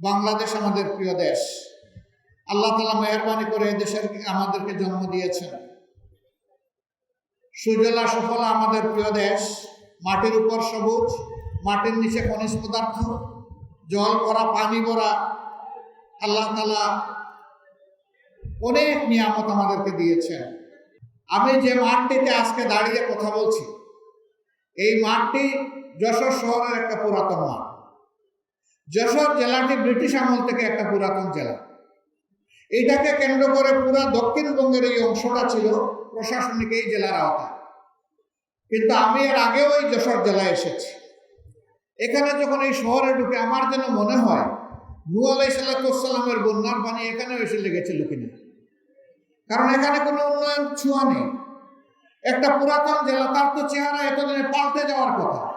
বাংলাদেশ আমাদের প্রিয় দেশ। আল্লাহ তালা মেহরবানি করে দেশের আমাদেরকে জন্ম দিয়েছেন। সুজলা সফলা আমাদের প্রিয় দেশ। মাটির উপর সবুজ, মাটির নিচে খনিজ পদার্থ, জল ভরা, পানি ভরা। আল্লাহ তালা অনেক নিয়ামত আমাদেরকে দিয়েছেন। আমি যে মাঠটিতে আজকে দাঁড়িয়ে কথা বলছি, এই মাঠটি যশোর শহরের একটা পুরাতন মাঠ। যশোর জেলাটি ব্রিটিশ আমল থেকে একটা পুরাতন জেলা। এইটাকে কেন্দ্র করে পুরো দক্ষিণবঙ্গের এই অংশটা ছিল প্রশাসনিক এই জেলার আওতায়। কিন্তু আমি এর আগেও এই যশোর জেলায় এসেছি। এখানে যখন এই শহরে ঢুকে আমার যেন মনে হয় নু আলাই সাল্লামের বন্যার পানি এখানেও এসে লেগেছিল কিনা। কারণ এখানে কোনো উন্নয়ন ছোঁয়া নেই। একটা পুরাতন জেলা, তার তো চেহারা এতদিনে পাল্টে যাওয়ার কথা।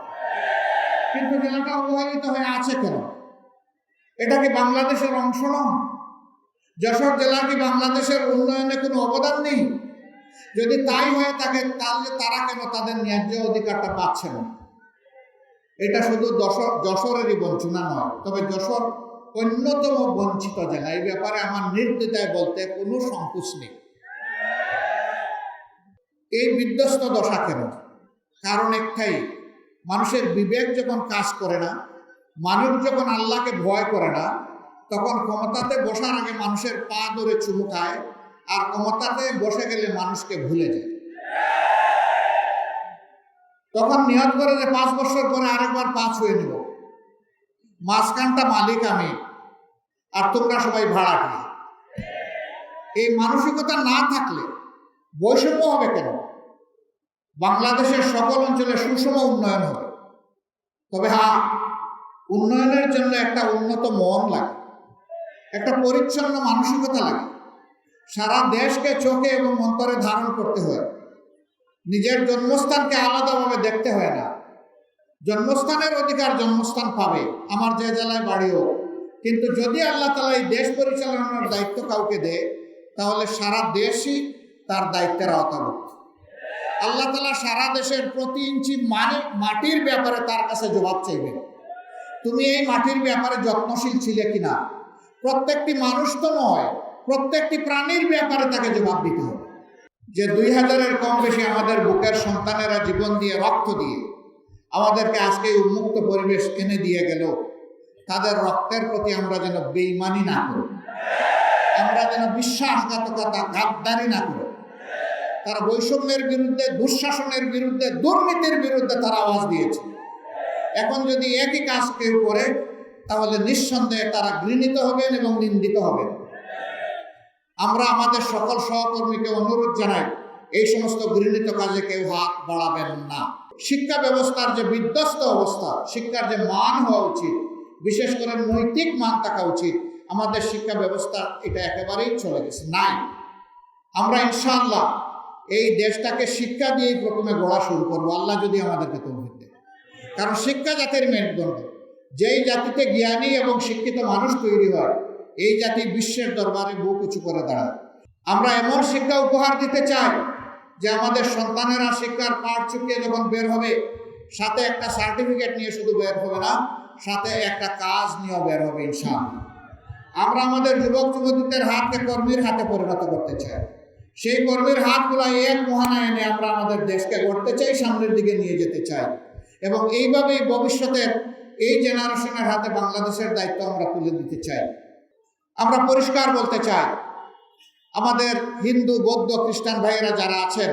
কিন্তু জেলাটা অবহেলিত হয়ে আছে কেন? এটা কি বাংলাদেশের অংশ নয়? যশোর জেলা কি বাংলাদেশের উন্নয়নে কোনো অবদান নেই? যদি তাই হয়ে থাকে তাহলে তারা কেন তাদের ন্যায্য অধিকারটা পাচ্ছে না? এটা শুধু যশোর যশোরেরই বঞ্চনা নয়, তবে যশোর অন্যতম বঞ্চিত জেলা। এই ব্যাপারে আমার নির্দ্বিধায় বলতে কোনো সংকোচ নেই। এই বিধ্বস্ত দশা কেন? কারণ একটাই, মানুষের বিবেক যখন কাজ করে না, মানুষ যখন আল্লাহকে ভয় করে না তখন ক্ষমতাতে বসার আগে মানুষের পা ধরে চুমুকায় আর ক্ষমতাতে বসে গেলে মানুষকে ভুলে যায়। তখন নিয়ত করে যে পাঁচ বছর পরে আরেকবার পাঁচ হয়ে নেব মাঝখানটা মালিক আমি, আর তোমরা সবাই ভাড়াটি এই মানসিকতা না থাকলে বৈষম্য হবে কেন? বাংলাদেশের সকল অঞ্চলে সুষম উন্নয়ন হবে। তবে হ্যাঁ উন্নয়নের জন্য একটা উন্নত মন লাগে। একটা পরিচ্ছন্ন মানসিকতা লাগে। সারা দেশকে চোখে এবং অন্তরে ধারণ করতে হয়। নিজের জন্মস্থানকে আলাদাভাবে দেখতে হয় না। জন্মস্থানের অধিকার জন্মস্থান পাবে, আমার যে জেলায় বাড়িও কিন্তু যদি আল্লাহ তালা এই দেশ পরিচালনার দায়িত্ব কাউকে দেয়, তাহলে সারা দেশই তার দায়িত্বের আওতাভুক্ত। আল্লাহ তালা সারা দেশের প্রতি ইঞ্চি মানে মাটির ব্যাপারে তার কাছে জবাব চাইবে তুমি এই মাটির ব্যাপারে যত্নশীল ছিলে কিনা? প্রত্যেকটি মানুষ তো নয়, প্রত্যেকটি প্রাণীর ব্যাপারে তাকে জবাব দিতে হবে। যে দুই হাজারের কম বেশি আমাদের বুকের সন্তানেরা জীবন দিয়ে, রক্ত দিয়ে আমাদেরকে আজকে উন্মুক্ত পরিবেশ এনে দিয়ে গেল, তাদের রক্তের প্রতি আমরা যেন বেইমানি না করি। আমরা যেন বিশ্বাসঘাতকতা, গাদ্দারি না করি। তারা বৈষম্যের বিরুদ্ধে, দুঃশাসনের বিরুদ্ধে, দুর্নীতির বিরুদ্ধে তারা আওয়াজ দিয়েছে। এখন যদি একই কাজ কেউ করে তাহলে নিঃসন্দেহে তারা ঘৃণিত হবেন এবং নিন্দিত হবেন। আমরা আমাদের সকল সহকর্মীকে অনুরোধ জানাই, এই সমস্ত ঘৃণিত কাজে কেউ হাত বাড়াবেন না। শিক্ষা ব্যবস্থার যে বিধ্বস্ত অবস্থা, শিক্ষার যে মান হওয়া উচিত, বিশেষ করে নৈতিক মান থাকা উচিত, আমাদের শিক্ষা ব্যবস্থা এটা একেবারেই চলে গেছে, নাই। আমরা ইনশাআল্লাহ এই দেশটাকে শিক্ষা দিয়েই প্রথমে গড়া শুরু করব, আল্লাহ যদি আমাদেরকে তৌফিক দেয় কারণ শিক্ষা জাতির মেরুদণ্ড যেই জাতিতে জ্ঞানী এবং শিক্ষিত মানুষ তৈরি হয়, এই জাতি বিশ্বের দরবারে বুক উঁচু করে দাঁড়ায়। আমরা এমন শিক্ষা উপহার দিতে চাই যে আমাদের সন্তানেরা শিক্ষার পাঠ চুকিয়ে যখন বের হবে, সাথে একটা সার্টিফিকেট নিয়ে শুধু বের হবে না, সাথে একটা কাজ নিয়েও বের হবে ইনশাআল্লাহ। আমরা আমাদের যুবক যুবতীদের হাতকে কর্মীর হাতে পরিণত করতে চাই। সেই কর্মীর হাতগুলো এক মহানা এনে আমরা আমাদের দেশকে গড়তে চাই, সামনের দিকে নিয়ে যেতে চাই। এবং এইভাবেই ভবিষ্যতের এই জেনারেশনের হাতে বাংলাদেশের দায়িত্ব আমরা তুলে দিতে চাই। আমরা পরিষ্কার বলতে চাই, আমাদের হিন্দু, বৌদ্ধ, খ্রিস্টান ভাইয়েরা যারা আছেন,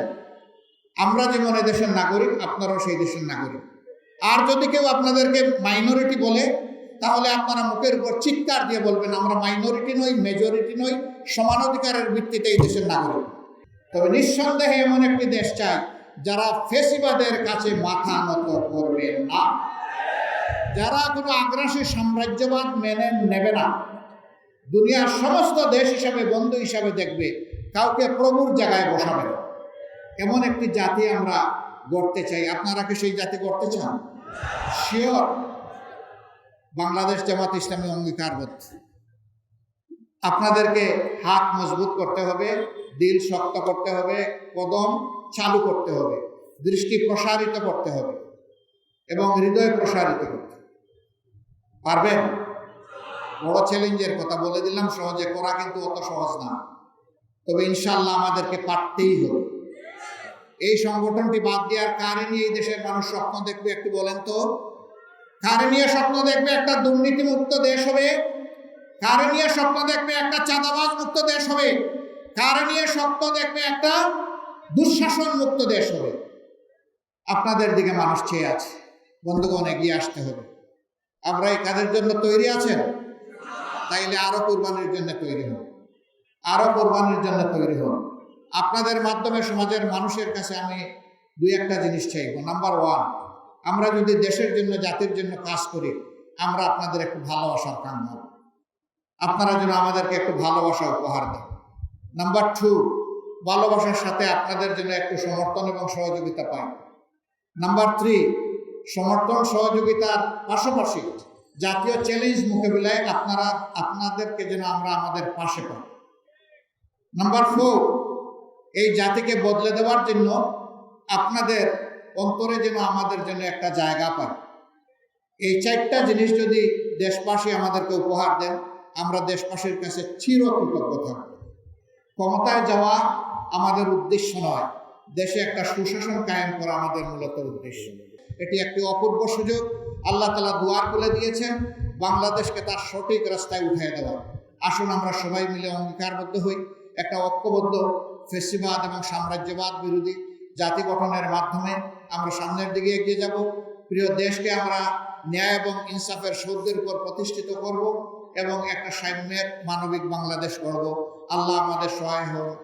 আমরা যেমন দেশের নাগরিক, আপনারাও সেই দেশের নাগরিক। আর যদি কেউ আপনাদেরকে মাইনরিটি বলে, তাহলে আপনারা মুখের উপর চিৎকার দিয়ে বলবেন, আমরা মাইনরিটি নই মেজরিটি নই, সমান অধিকারের ভিত্তিতে এই দেশের নাগরিক। তবে নিঃসন্দেহে এমন একটি দেশ চাই, যারা ফেসিবাদের কাছে মাথা নত করবে না। যারা কোনো আগ্রাসী সাম্রাজ্যবাদ মেনে নেবে না, দুনিয়ার সমস্ত দেশ হিসাবে, বন্ধু হিসাবে দেখবে, কাউকে প্রভুর জায়গায় বসাবে এমন একটি জাতি আমরা গড়তে চাই। আপনারা কি সেই জাতি গড়তে চান? শিওর বাংলাদেশ জামাত ইসলামী অঙ্গীকারবদ্ধ। আপনাদেরকে হাত মজবুত করতে হবে, দিল শক্ত করতে হবে, কদম চালু করতে হবে, দৃষ্টি প্রসারিত করতে হবে এবং হৃদয় প্রসারিত করতে হবে। পারবেন? বড় চ্যালেঞ্জের কথা বলে দিলাম, সহজে করা কিন্তু অত সহজ না। তবে ইনশাল্লাহ আমাদেরকে পারতেই হবে। এই সংগঠনটি বাদ দেওয়ার কারে নিয়ে এই দেশের মানুষ স্বপ্ন দেখবে, একটু বলেন তো। কারে নিয়ে স্বপ্ন দেখবে একটা দুর্নীতিমুক্ত দেশ হবে। কারে নিয়ে স্বপ্ন দেখবে একটা চাঁদাবাজ মুক্ত দেশ হবে। কারে নিয়ে স্বপ্ন দেখবে একটা দুঃশাসন মুক্ত দেশ হবে। আপনাদের দিকে মানুষ চেয়ে আছে। বন্ধুগণ, এগিয়ে আসতে হবে। আমরা এই কাজের জন্য তৈরি আছেন? তাইলে আরও কোরবানির জন্য তৈরি হন। আরও কোরবানির জন্য তৈরি হন। আপনাদের মাধ্যমে সমাজের মানুষের কাছে আমি দুই একটা জিনিস চাইব। নাম্বার ওয়ান আমরা যদি দেশের জন্য, জাতির জন্য কাজ করি, আমরা আপনাদের একটু ভালোবাসার কাম হব আপনারা যেন আমাদেরকে একটু ভালোবাসা উপহার দেন। নাম্বার টু ভালোবাসার সাথে আপনাদের জন্য একটু সমর্থন এবং সহযোগিতা পাই নাম্বার থ্রি সমর্থন সহযোগিতার পাশাপাশি জাতীয় চ্যালেঞ্জ মোকাবিলায় আপনারা, আপনাদেরকে যেন আমরা আমাদের পাশে পাই। নাম্বার ফোর এই জাতিকে বদলে দেওয়ার জন্য আপনাদের অন্তরে যেন আমাদের জন্য একটা জায়গা পায়। এই চারটা জিনিস যদি দেশবাসী আমাদেরকে উপহার দেন, আমরা দেশবাসীর কাছে চিরকৃতজ্ঞ থাকব। ক্ষমতায় যাওয়া আমাদের উদ্দেশ্য নয়। দেশে একটা সুশাসন কায়েম করা আমাদের মূলত উদ্দেশ্য। এটি একটি অপূর্ব সুযোগ। আল্লাহ তালা দুয়ার খুলে দিয়েছেন, বাংলাদেশকে তার সঠিক রাস্তায় উঠিয়ে দেওয়া আসুন আমরা সবাই মিলে অঙ্গীকারবদ্ধ হই। একটা ঐক্যবদ্ধ, ফেসিবাদ এবং সাম্রাজ্যবাদ বিরোধী জাতি গঠনের মাধ্যমে আমরা সামনের দিকে এগিয়ে যাব। প্রিয় দেশকে আমরা ন্যায় এবং ইনসাফের সৌদের উপর প্রতিষ্ঠিত করব এবং একটা সাম্যের মানবিক বাংলাদেশ গড়ব। আল্লাহ আমাদের সহায় হোক।